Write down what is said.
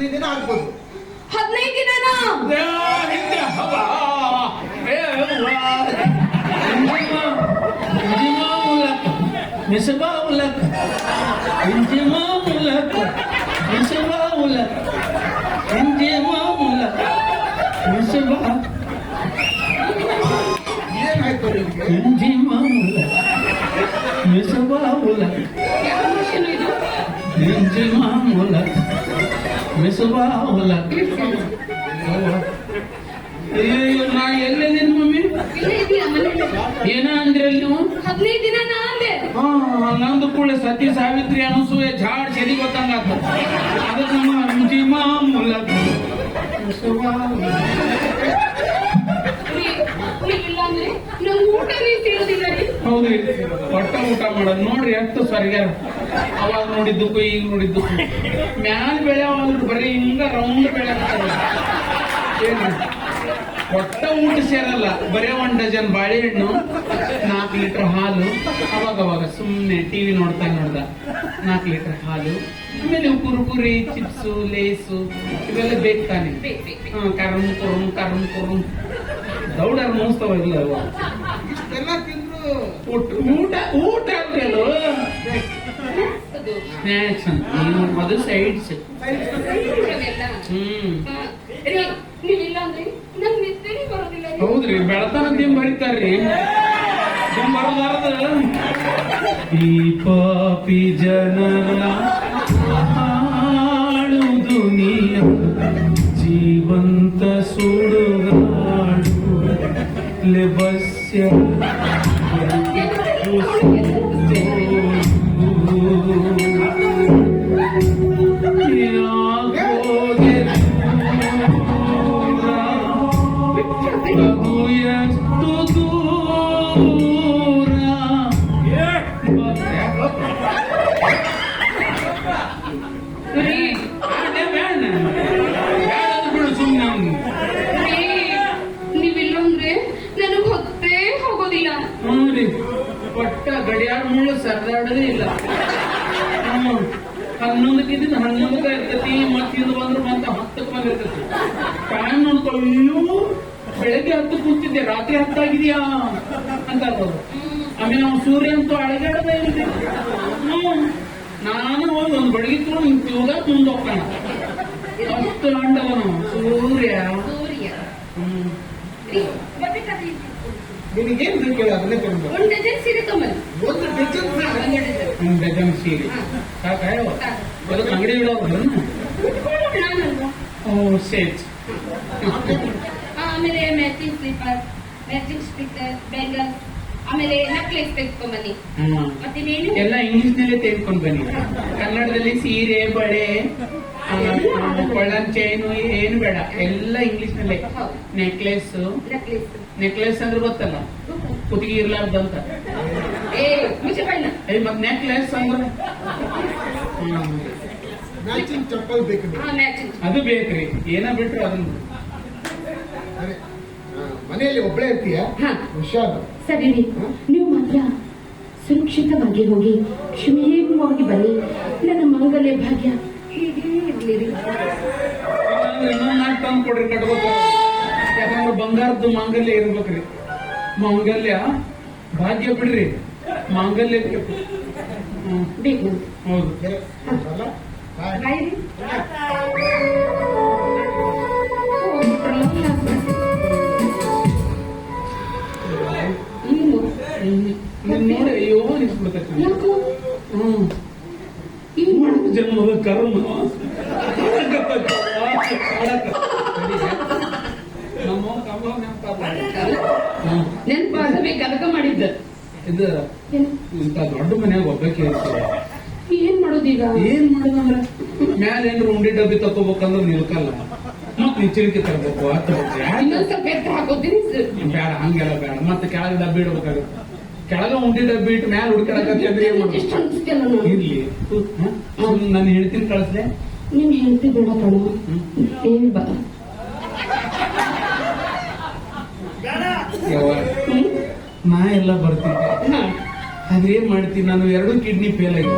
ಹದಿನೈದು ದಿನ ಆಗ್ಬೋದು ಹದಿನೈದು ದಿನನಾ ಹಿಂದೆ ಹವ ಏ ಅವ್ವ. ಇಂಜಿಮ ಮೂಲಕ ಮಿಸಬಾ ಮೂಲಕ ಇಂಜಿಮ ಮೂಲಕ ಮಿಸಬಾ ಮೂಲಕ ಇಂಜಿಮ ಮೂಲಕ ಮಿಸಬಾ ಏನಾಯ್ತು ನಿಮಗೆ ಅಯ್ಯೋ ನಾ ಎಲ್ಲೇನೇನು ಮಮ್ಮಿ? ಏನ ಅಂದ್ರಲ್ಲಿ ನೀವು? ಹದಿನೈದು ದಿನ ನಾ ಅಂದೆ. ಹಾ ನಂದು ಕೂಡ ಸತಿ ಸಾವಿತ್ರಿ ಅನಸೂಯ ಝಾಡ್ ಚೆಡಿ ಗೊತ್ತಂಗ ಅದಕ್ಕೆ ನಮ್ಮ ಅಂಜಿಮಾ ಮೂಲಕ ಹೌದ್ರಿ ಒಟ್ಟ ಊಟ ಮಾಡೋದು. ನೋಡ್ರಿ ಎಷ್ಟು ಸ್ವರ್ಗ್ಯಾರ ಅವಾಗ ನೋಡಿದ್ದು ಈಗ ನೋಡಿದ್ದು ಮ್ಯಾಲ ಬೆಳೆ ಅಂದ್ರೆ ಬರೀ ಹಿಂಗ ರೌಂಡ್ ಬೆಳೆ ಏನು ಒಟ್ಟ ಊಟ ಸೇರಲ್ಲ. ಬರೇ ಒಂದ್ ಡಜನ್ ಬಾಳೆಹಣ್ಣು ನಾಲ್ಕು ಲೀಟರ್ ಹಾಲು. ಅವಾಗ ಅವಾಗ ಸುಮ್ಮನೆ ಟಿವಿ ನೋಡ್ತಾ ನೋಡ್ದ. ನಾಲ್ಕು ಲೀಟರ್ ಹಾಲು. ಆಮೇಲೆ ಕುರುಕುರಿ ಚಿಪ್ಸು ಲೇಸು ಇವೆಲ್ಲ ಬೇಕು ತಾನೆ. ಕರಮ್ ಕುರುಮ್ ಬೇಕು. ಹಾ ಕರಂ ಮುಗಿಸ್ತಾವ ಇಲ್ಲ ಅವ ಇಷ್ಟೆಲ್ಲ ತಿಂದ್ರು ಊಟ ಊಟ ಸ್ನ್ಯಾಕ್ಸ್ ಅಂತ ಅದು ಸೈಡ್ಸ್. ಹ್ಮ್ ಹೌದ್ರಿ ಬೆಳತನ ದಿಮ್ ಬರೀತಾರ್ರಿ. ದಿನ ಬರೋದಾರದ. ಈ ಪಾಪಿ ಜನರ Trebância. ಒಟ್ಟ ಗಡಿಯಾರ ಮುಳ್ಳು ಸರಿದಾಡದೇ ಇಲ್ಲ. ಹ್ಮ್. ಹನ್ನೊಂದಕ್ಕೆ ಇರ್ತತಿ ಇರ್ತೈತಿ ಮತ್ತೆ ಇದು ಬಂದ್ರೆ ಮತ್ತೆ ಹತ್ತಕ್ಕೆ ಬಂದಿರ್ತತಿ ಟೈಮ್ ನೋಡ್ಕೊಳ್ಳೂ ಬೆಳಗ್ಗೆ ಹತ್ತು ಕೂತಿದ್ದೆ ರಾತ್ರಿ ಹತ್ತಾಗಿದೆಯಾ ಅಂತ ಅನ್ಬೋದು. ಆಮೇಲೆ ನಾವು ಸೂರ್ಯ ಅಂತೂ ಅಳಗಾಡದೇ ಹ್ಮ್. ನಾನು ಹೋಗಿ ಒಂದು ಬಡಗಿ ತಗೊಂಡು ಹಿಂಗ್ ತಿರುಗ ಮುಂದೆ ಹೋಗ್ತಾನ. ಅಷ್ಟು ಅಂಡವನು ಸೂರ್ಯ. ಸೂರ್ಯ. ಹ್ಮ್. ಬರ್ಬೇಕಾದ್ರೆ ಇಲ್ಲಿ. ಬೇಕು ಹೇಳು ಅದನ್ನೇ ತಗೊಂಡು ಒಂದು ಡಜನ್ ಸೀರೆ ತಗೊಂಬನ್ನಿ ಒಂದು ಡಜನ್ ಹಾ, ಒಂದ್ ಡಜನ್ ಒಂದು ಡಜನ್ ಸೀರೆ ಸಾಕಾಯವ ಅದಕ್ಕೆ ಅಂಗಡಿ ಇಡೋರು ಉಟ್ಕೊಳ್ಳೋಣ ಆಮೇಲೆ matching slipper matching speaker bangle ಆಮೇಲೆ ನೆಕ್ಲೆಸ್ ತೆಗೆದುಕೊಂಬನ್ನಿ ನೀನು ಎಲ್ಲ ಇಂಗ್ಲಿಷ್ ನಲ್ಲೇ ತೆಗೆದುಕೊಂಡು ಬನ್ನಿ ಕನ್ನಡದಲ್ಲಿ ಸೀರೆ ಬಳೆ ಆ, ಆ, ಚೈನು ಏನು ಬೇಡ ಎಲ್ಲ ಇಂಗ್ಲಿಷ್ ನಲ್ಲೇ ಹೌದು. ನೆಕ್ಲೆಸ್ ನೆಕ್ಲೆಸ್ ನೆಕ್ಲೆಸ್ ಅಂದ್ರೆ ಗೊತ್ತಲ್ಲ? ಕುತ್ತಿಗೆ ಇರ್ಲಾರ್ದಂತ ಮತ್ ನೆಕ್ಲೆಸ್ ಅಂದ್ರೆ. ಮ್ಯಾಚಿಂಗ್ ಚಪ್ಪಲ್ ಬೇಕು ನಿಮ್ಗೆ. ಹಾ ಮ್ಯಾಚಿಂಗ್ ಅದು ಬೇಕ್ರಿ. ಏನ ಬಿಟ್ರು ಅದನ್ನ? ಸರಿ. ಮನೆಯಲ್ಲಿ ಒಬ್ಬಳೇ ಇರ್ತೀಯ? ಹಾ. ಹುಷಾರು ಸರಿ ನೀವು ಮಾತ್ರ ಸುರಕ್ಷಿತವಾಗಿ ಹೋಗಿ ಕ್ಷೇಮವಾಗಿ ಬನ್ನಿ. ನನ್ನ ಮಂಗಲ್ಯ ಭಾಗ್ಯ ಹೀಗೆ ಇರ್ಲಿ ತಂದು ಕೊಡ್ರಿ ಕಟ್ಬೇಕು ಯಾಕಂದ್ರೆ ಬಂಗಾರದ್ದು ಮಾಂಗಲ್ಯ ಇರ್ಬೇಕ್ರಿ. ಮಾಂಗಲ್ಯ ಭಾಗ್ಯ ಬಿಡ್ರಿ. ಮಾಂಗಲ್ಯ ಹೌದು. ನೋಡಿ ಅಯ್ಯೋ ಹ್ಮ್. ಜನ್ಮದ ಕರ್ಮ ನಮ್ಮ ಕಮ್ಮ ನೆನಪಾದ ಹ್ಮ್. ನೆನಪಾಗಬೇಕು ಅದಕ್ಕ ಮಾಡಿದ್ದ. ಇದು? ಇಂಥ ದೊಡ್ಡ ಮನ್ಯಾಗ ಒಬ್ಬಕ್ಕೆ ಏನ್ ಮಾಡೋದೀಗ ಏನ್ ಮಾಡೋದಂದ್ರ ಮ್ಯಾಲ ಏನ್ರ ಉಂಡಿ ಡಬ್ಬಿ ತಕೋಬೇಕಂದ್ರ ನಿಲ್ಕಲ್ಲ ಮತ್ ನಿಚ್ಚಳಿಕೆ ತರಬೇಕು. ಬೇಡ ಹಂಗೆಲ್ಲ ಬೇಡ. ಮತ್ತೆ ಕೆಳಗೆ ಡಬ್ಬಿ ಇಡ್ಬೇಕಾಗುತ್ತೆ. ಕೆಳಗ ಉಂಡಿ ಡಬ್ಬಿ ಇಟ್ಟು ಮ್ಯಾಲ ಹುಡ್ಕಡಕಂದ್ರೆ ಏನ್ ಮಾಡ್ಬೇಕು ಇರ್ಲಿ. ನಾನು ಹೇಳ್ತೀನಿ ಕಳಿಸ್ಲೆ ನಿಮ್ ಹೆಂಡತಿ ಬೇಡ ಕಣ. ಏನ್ ಬಾ ಯವ್ವ? ನಾ ಎಲ್ಲ ಬರ್ತೀನಿ. ಅದೇನ್ ಮಾಡ್ತೀನಿ ನಾನು ಎರಡು ಕಿಡ್ನಿ ಫೇಲ್ ಆಗಿ